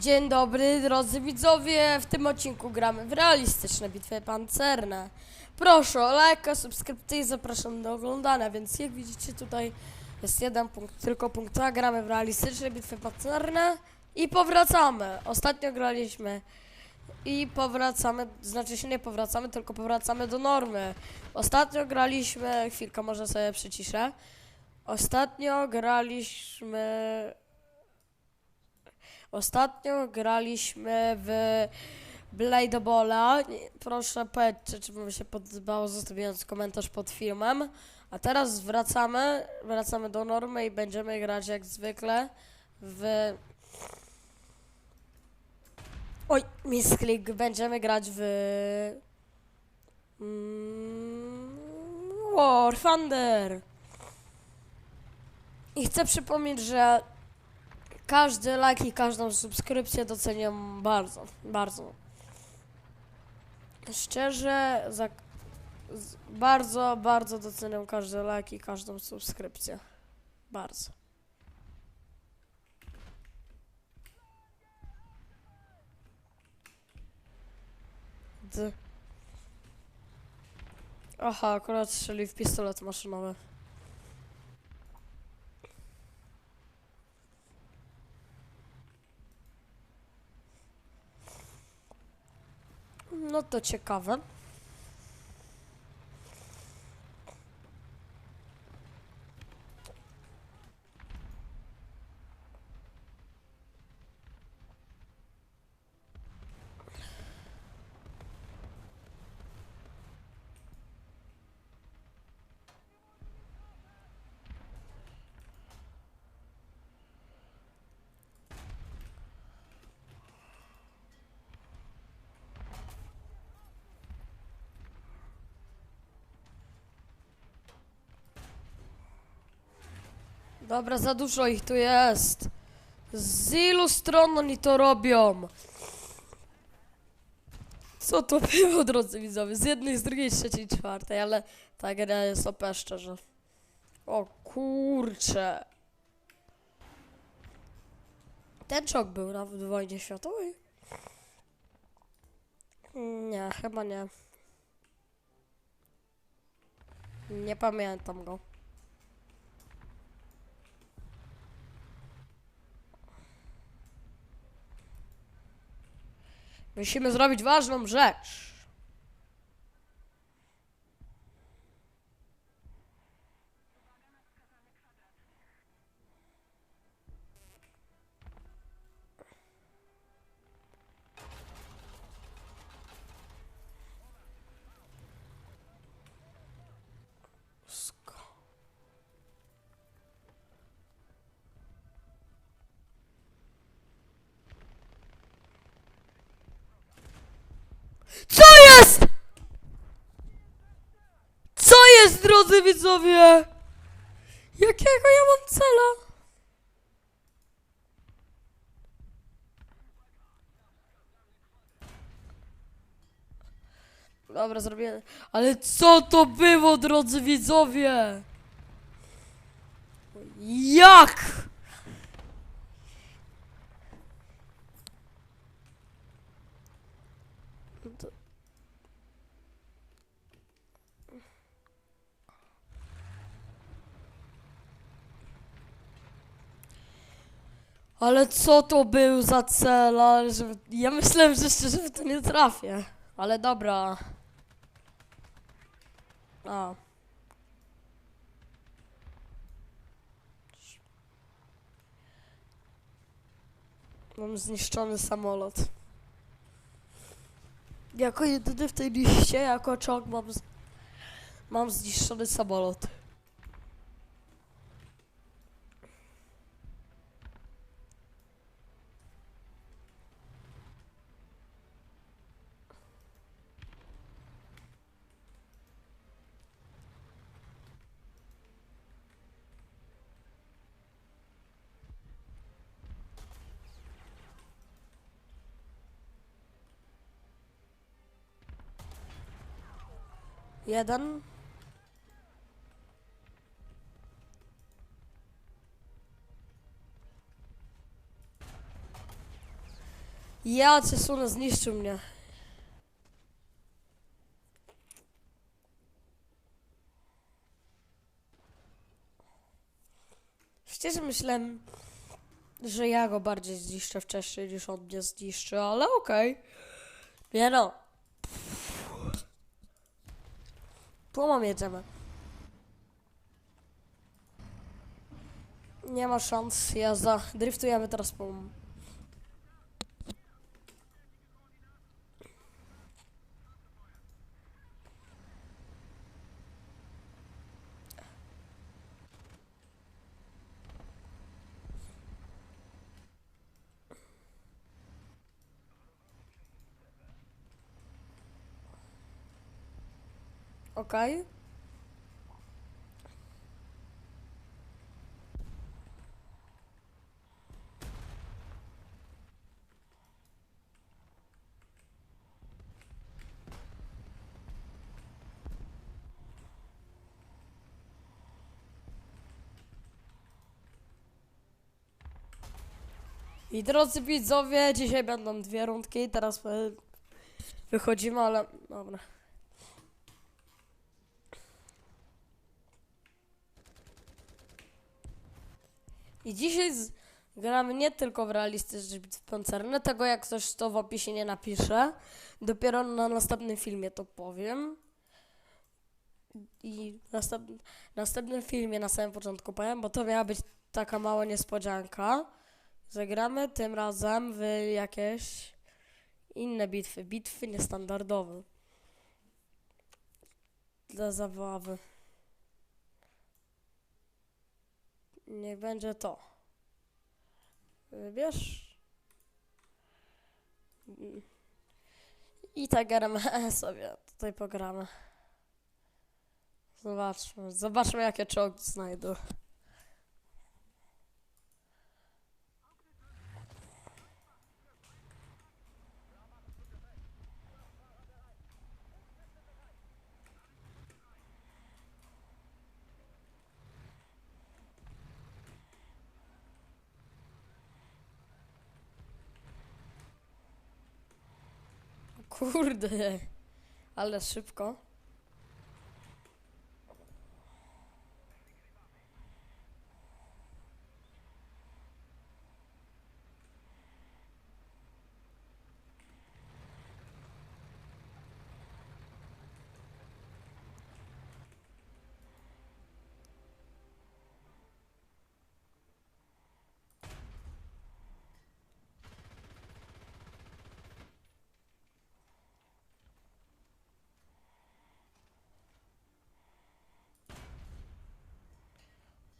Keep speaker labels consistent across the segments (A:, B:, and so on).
A: Dzień dobry, drodzy widzowie. W tym odcinku gramy w realistyczne bitwy pancerne. Proszę o lajka, subskrypcję i zapraszam do oglądania. Więc jak widzicie tutaj jest jeden punkt, tylko punkt A. Gramy w realistyczne bitwy pancerne i powracamy. Ostatnio graliśmy i powracamy, znaczy się nie powracamy, tylko powracamy do normy. Ostatnio graliśmy, chwilkę może sobie przyciszę. Ostatnio graliśmy Ostatnio graliśmy w Blade Balla. Proszę powiedzcie, czy wam się podobało, zostawiając komentarz pod filmem. A teraz wracamy, wracamy do normy i będziemy grać jak zwykle w... Oj, misklik, będziemy grać w... Mm, War Thunder. I chcę przypomnieć, że każdy like i każdą subskrypcję doceniam bardzo, bardzo. Szczerze, za, bardzo, bardzo doceniam każdy like i każdą subskrypcję. Bardzo. D. Aha, akurat strzeli w pistolet maszynowy. No to ciekawe. Dobra, za dużo ich tu jest. Z ilu stron oni to robią? Co to było, drodzy widzowie? Z jednej, z drugiej, z trzeciej, czwartej, ale ta gra jest OP szczerze. O kurcze. Ten czok był nawet w wojnie światowej? Nie, chyba nie. Nie pamiętam go. Musimy zrobić ważną rzecz. Drodzy widzowie? Jakiego ja mam cela? Dobra, zrobię. Ale co to było, drodzy widzowie? Jak? To- Ale co to był za cel? Ale że... Ja myślałem, że szczerze w to nie trafię. Ale dobra. A. Mam zniszczony samolot. Jako jedyny w tej liście, jako czołg mam, z... mam zniszczony samolot. Jeden. Ja, Cesuna zniszczył mnie. Szczerze myślałem, że ja go bardziej zniszczę wcześniej niż on mnie zniszczy, ale okej. Nie no. Płomą jedziemy. Nie ma szans, jazda. Driftujemy teraz płomą. Okej. I drodzy widzowie, dzisiaj będą dwie rundki, teraz e, wychodzimy, ale dobra. I dzisiaj z... gramy nie tylko w realistyczne bitwy pancerne, tego jak ktoś to w opisie nie napisze. Dopiero na następnym filmie to powiem. I w następ... następnym filmie na samym początku powiem, bo to miała być taka mała niespodzianka. Zagramy tym razem w jakieś inne bitwy, bitwy niestandardowe. Dla zabawy. Niech będzie to. Wybierz. I tak gramy sobie tutaj pogramy. Zobaczmy, zobaczmy jakie czołgi znajdę. Kurde, ale szybko.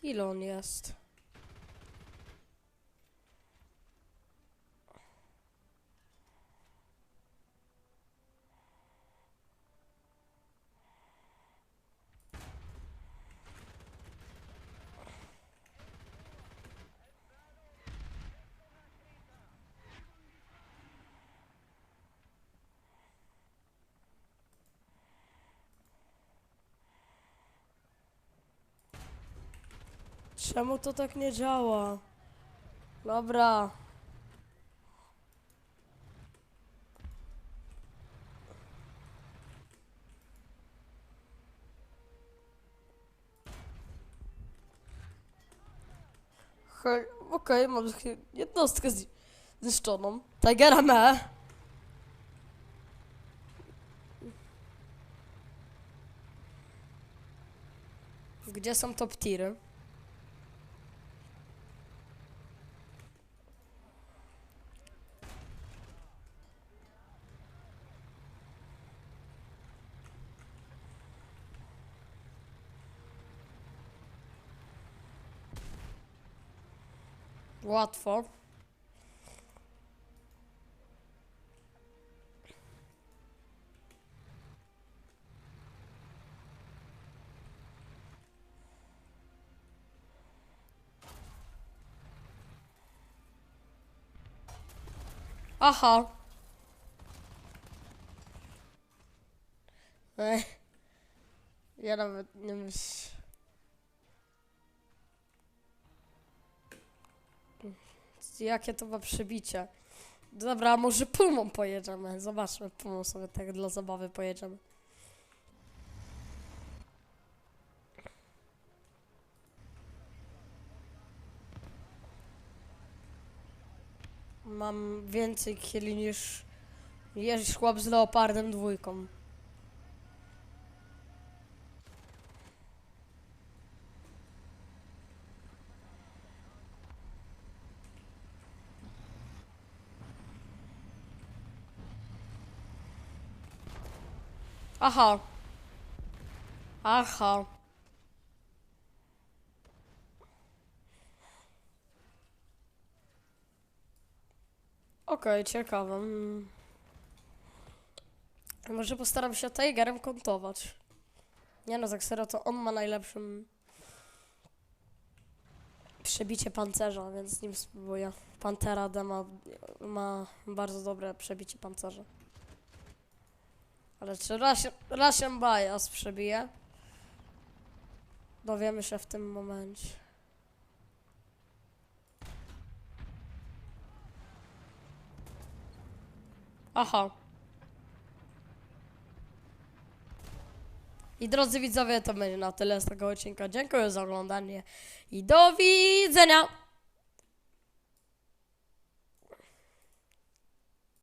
A: Ile on jest? Czemu to tak nie działa? Dobra. Okej, mam chy- jednostkę zniszczoną. Tigera me. Gdzie są top tiry? Łatwo. Aha. Ja nawet nie myślę. Jakie to ma przebicie. Dobra, może Pumą pojedziemy. Zobaczmy, Pumą sobie tak dla zabawy pojedziemy. Mam więcej killi niż niż chłop z leopardem dwójką. Aha. Aha. Okej, ciekawe. Mm. Może postaram się Tigerem kontować. Nie no, serio, to on ma najlepszym przebicie pancerza, więc z nim spróbuję. Pantera ma, ma bardzo dobre przebicie pancerza. Ale czy Russian, Bias przebije? Dowiemy się w tym momencie. Aha. I drodzy widzowie, to będzie na tyle z tego odcinka. Dziękuję za oglądanie i do widzenia!